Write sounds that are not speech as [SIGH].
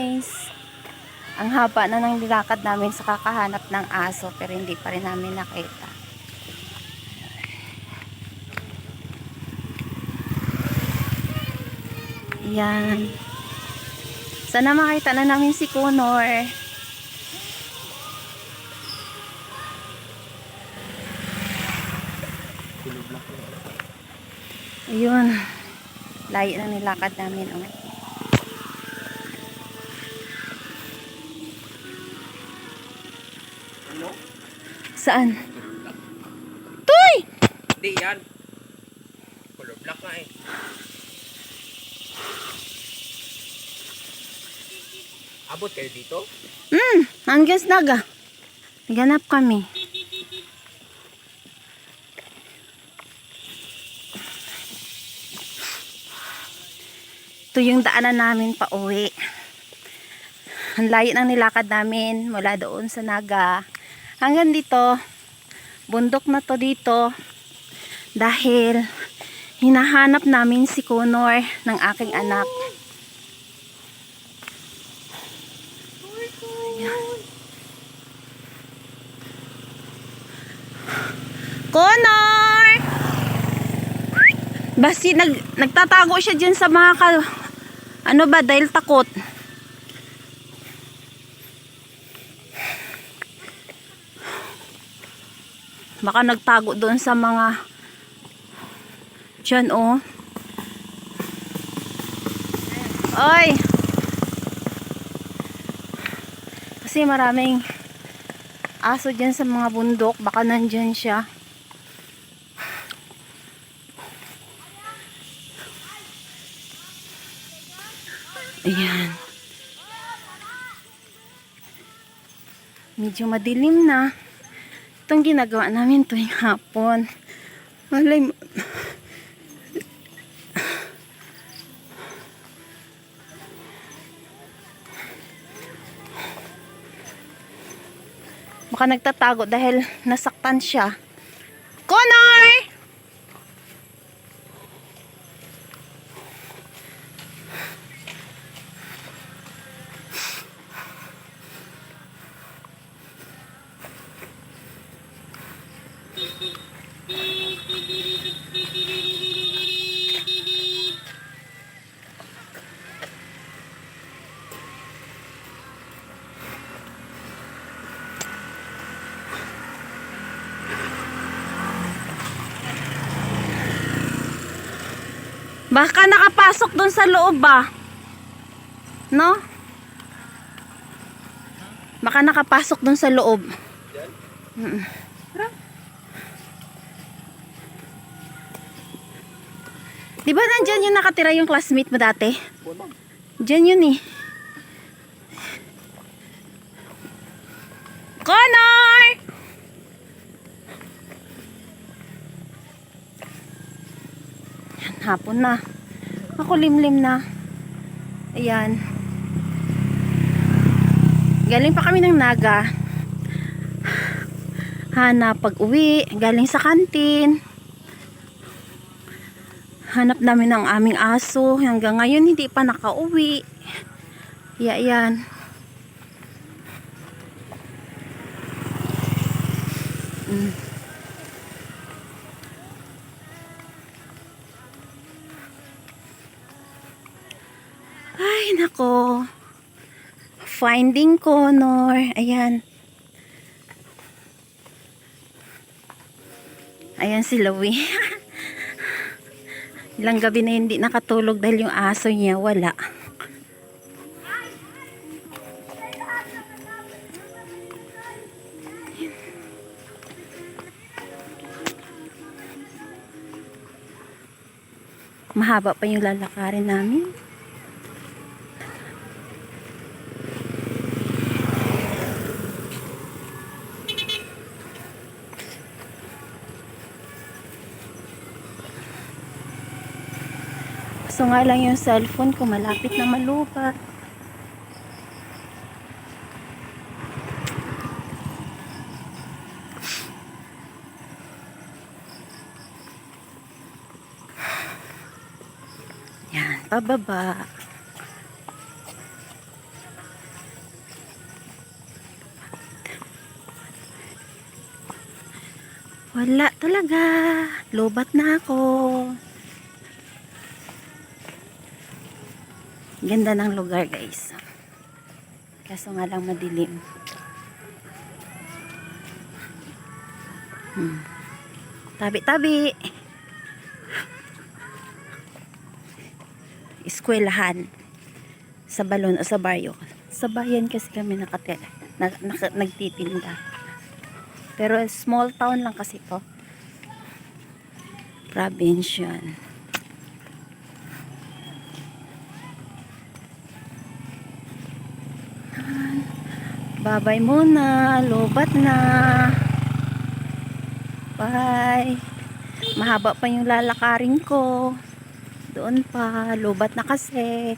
Guys, ang haba na ng nilakad namin sa kakahanap ng aso pero hindi pa rin namin nakita. Yan. Sana makita na namin si Connor. Ayun. Layo na nilakad namin. Oh. Saan? Tuy! Hindi yan. Color black nga eh. Abot kayo dito? Hmm, hanggang naga. Naganap kami. Ito yung daanan namin pa uwi. Ang layo ng nilakad namin mula doon sa Naga. Hanggang dito, bundok na to dito. Dahil hinahanap namin si Connor ng aking anak. Connor! Basi nag nagtatago siya diyan sa mga ka, ano ba dahil takot. Baka nagtago doon sa mga Diyan oh. Oy! Kasi maraming aso dyan sa mga bundok. Baka nandyan siya. Ayan. Medyo madilim na. Itong ginagawa namin tuwing hapon. Malay mo. Baka nagtatago dahil nasaktan siya. Connor! Baka nakapasok doon sa loob ba? No? Baka nakapasok doon sa loob. Mm. Di ba nandyan yung nakatira yung classmate mo dati? Diyan yun eh. Connor! Hapon na. Ako limlim na. Ayan. Galing pa kami ng Naga. Hanap pag uwi. Galing sa kantin. Hanap namin ng aming aso. Hanggang ngayon hindi pa nakauwi. Ya, yan. Mm. Ay, nako. Finding Connor. Ayan. Ayan si Louie. [LAUGHS] Ilang gabi na hindi nakatulog dahil yung aso niya wala. Mahaba pa yung lalakarin namin. Kaso nga lang yung cellphone ko malapit na malupat. Yan, pababa. Wala talaga. Lobat na ako. Ganda ng lugar guys. Kaso nga lang madilim. Hmm. Tabi-tabi. Eskwelahan. Sa balon o sa baryo. Sa bayan kasi kami nakatira. Nag, naka- nagtitinda. Pero small town lang kasi to. Province Babay muna. Lobat na. Bye. Mahaba pa yung lalakarin ko. Doon pa. Lobat na kasi.